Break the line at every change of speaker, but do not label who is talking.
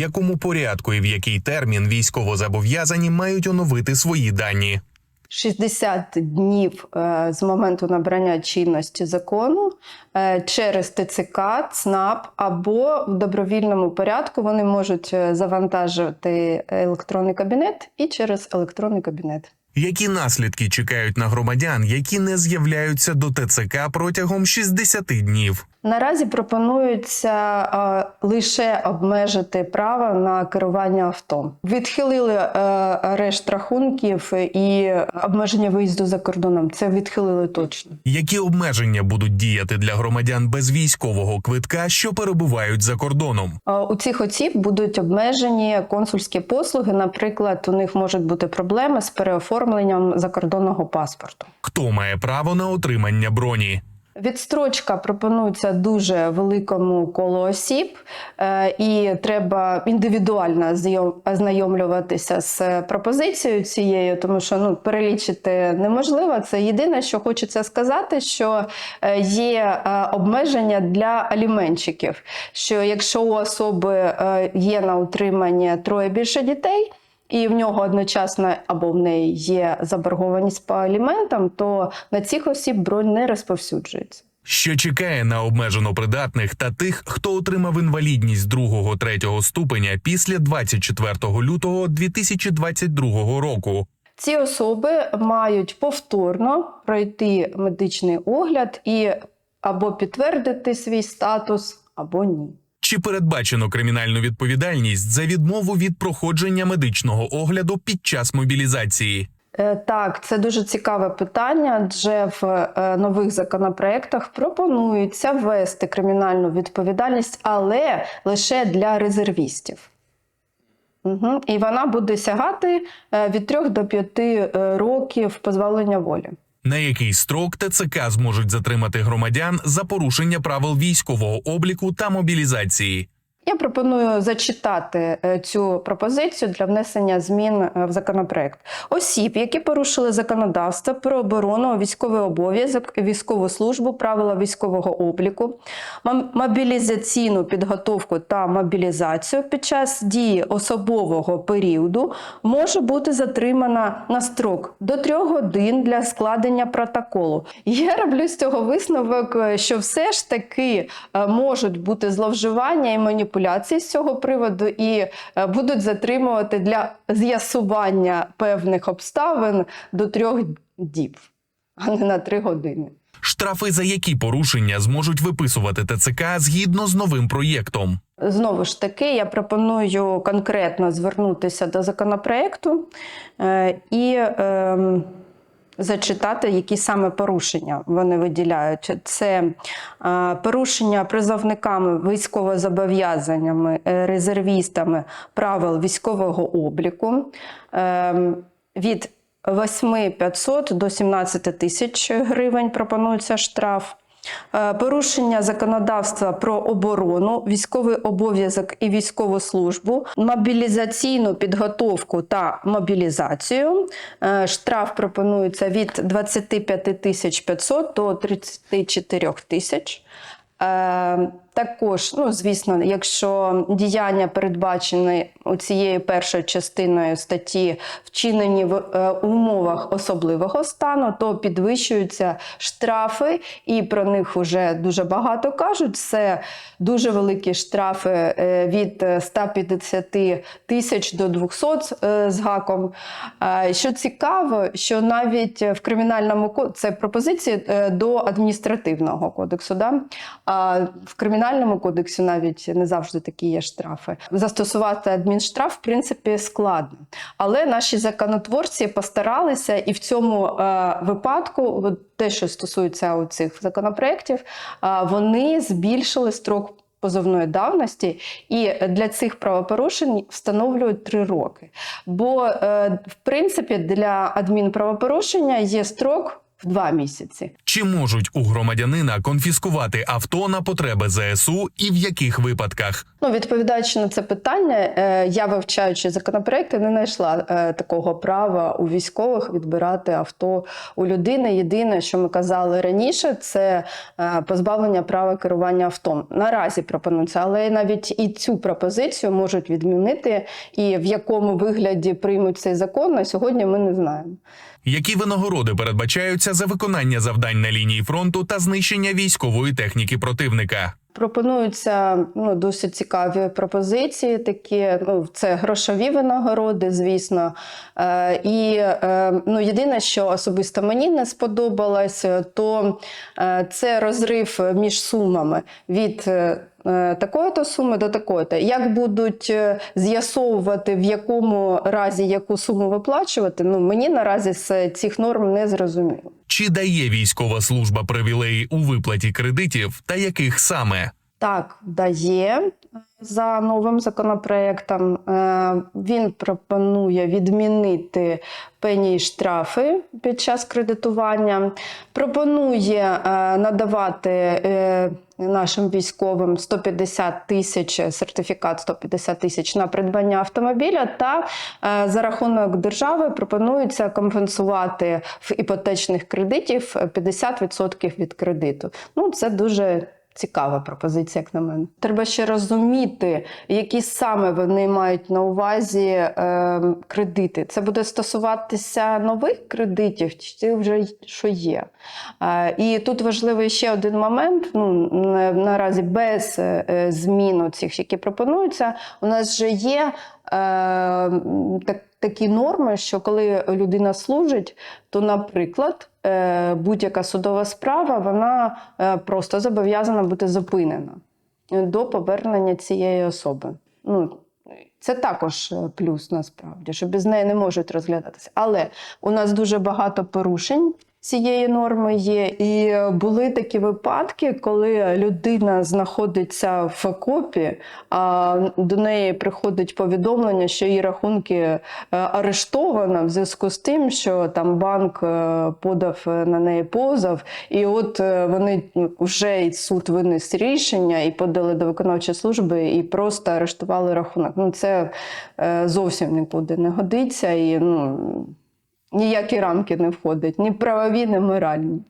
якому порядку і в який термін військовозобов'язані мають оновити свої дані.
60 днів е, з моменту набрання чинності закону е, через ТЦК, ЦНАП або в добровільному порядку вони можуть е, завантажувати електронний кабінет і через електронний кабінет.
Які наслідки чекають на громадян, які не з'являються до ТЦК протягом 60 днів?
Наразі пропонується е, лише обмежити право на керування авто. Відхилили е, арешт рахунків і обмеження виїзду за кордоном. Це відхилили точно.
Які обмеження будуть діяти для громадян без військового квитка, що перебувають за кордоном?
Е, У цих осіб будуть обмежені консульські послуги. Наприклад, у них можуть бути проблеми з переоформленням закордонного паспорту.
Хто має право на отримання броні?
Відстрочка пропонується дуже великому колу осіб, е, і треба індивідуально знайом- ознайомлюватися з пропозицією цією, тому що ну перелічити неможливо. Це єдине, що хочеться сказати, що е, є е, обмеження для аліменщиків. Що якщо у особи є на утриманні троє більше дітей. І в нього одночасно або в неї є заборгованість по аліментам, то на цих осіб бронь не розповсюджується.
Що чекає на обмежено придатних та тих, хто отримав інвалідність другого третього ступеня після 24 лютого 2022 року?
Ці особи мають повторно пройти медичний огляд і або підтвердити свій статус, або ні.
Чи передбачено кримінальну відповідальність за відмову від проходження медичного огляду під час мобілізації?
Е, Так, це дуже цікаве питання, адже в е, нових законопроектах пропонується ввести кримінальну відповідальність, але лише для резервістів. Угу. І вона буде сягати е, від 3 до 5 років позбавлення волі.
На який строк ТЦК зможуть затримати громадян за порушення правил військового обліку та мобілізації?
Я пропоную зачитати е, цю пропозицію для внесення змін е, в законопроект. Осіб, які порушили законодавство про оборону, військовий обов'язок, військову службу, правила військового обліку, мобілізаційну підготовку та мобілізацію під час дії особового періоду може бути затримана на строк до трьох годин для складення протоколу. Я роблю з цього висновок, е, що все ж таки можуть бути зловживання і маніпуляції з цього приводу, і е, будуть затримувати для з'ясування певних обставин до трьох діб, а не на три години.
Штрафи за які порушення зможуть виписувати ТЦК згідно з новим проєктом?
Знову ж таки, я пропоную конкретно звернутися до законопроекту е, і е, зачитати, які саме порушення вони виділяють. Це порушення призовниками військовозобов'язаннями, е, резервістами правил військового обліку. Е, від 8500 до 17 тисяч гривень пропонується штраф. Е, Порушення законодавства про оборону, військовий обов'язок і військову службу, мобілізаційну підготовку та мобілізацію. Е, Штраф пропонується від 25 тисяч 500 до 34 тисяч. Е, Також, ну звісно, якщо діяння передбачені у цією першою частиною статті вчинені в е, умовах особливого стану, то підвищуються штрафи, і про них вже дуже багато кажуть. Це дуже великі штрафи е, від 150 тисяч до 200 е, з гаком. Що цікаво, що навіть в кримінальному це пропозиції до адміністративного кодексу. Да? А в кримінальному кодексі навіть не завжди такі є штрафи. Застосувати адмінштраф, в принципі, складно. Але наші законотворці постаралися, і в цьому е, випадку, те, що стосується цих законопроєктів, е, вони збільшили строк. Позовної давності, і для цих правопорушень встановлюють три роки. Бо, е, в принципі, для адмінправопорушення є строк в два місяці.
Чи можуть у громадянина конфіскувати авто на потреби ЗСУ і в яких випадках?
Ну, відповідаючи на це питання, е, я вивчаючи законопроекти, не знайшла е, такого права у військових відбирати авто у людини. Єдине, що ми казали раніше, це е, позбавлення права керування авто. Наразі пропонується, але навіть і цю пропозицію можуть відмінити. І в якому вигляді приймуть цей закон на сьогодні ми не знаємо.
Які винагороди передбачаються за виконання завдань на лінії фронту та знищення військової техніки противника?
Пропонуються ну, досить цікаві пропозиції. Такі ну, це грошові винагороди, звісно. Е, і е, ну, єдине, що особисто мені не сподобалось, то е, це розрив між сумами від. Е, Такої-то суми до такої-то. Як будуть е, з'ясовувати, в якому разі яку суму виплачувати, ну мені наразі з цих норм не зрозуміло.
Чи дає військова служба привілеї у виплаті кредитів та яких саме?
Так, дає за новим законопроектом. Е, Він пропонує відмінити пені штрафи під час кредитування. Пропонує е, надавати е, нашим військовим 150 тисяч сертифікат 150 тисяч на придбання автомобіля. Та е, за рахунок держави пропонується компенсувати в іпотечних кредитів 50% від кредиту. Ну, це дуже Цікава пропозиція, як на мене. Треба ще розуміти, які саме вони мають на увазі е, кредити. Це буде стосуватися нових кредитів, чи ті вже що є. Е, і тут важливий ще один момент. Ну, наразі без е, змін цих, які пропонуються, у нас вже є е, так, такі норми, що коли людина служить, то, наприклад, е, будь-яка судова справа вона е, просто зобов'язана бути зупинена до повернення цієї особи. Ну, це також е, плюс насправді, що без неї не можуть розглядатися. Але у нас дуже багато порушень. Цієї норми є, і були такі випадки, коли людина знаходиться в окопі, а до неї приходить повідомлення, що її рахунки е, арештовано в зв'язку з тим, що там банк е, подав на неї позов, і от е, вони вже і суд винес рішення і подали до виконавчої служби і просто арештували рахунок. Ну це зовсім нікуди не годиться. І ну ніякі рамки не входить, ні правові, ні моральні.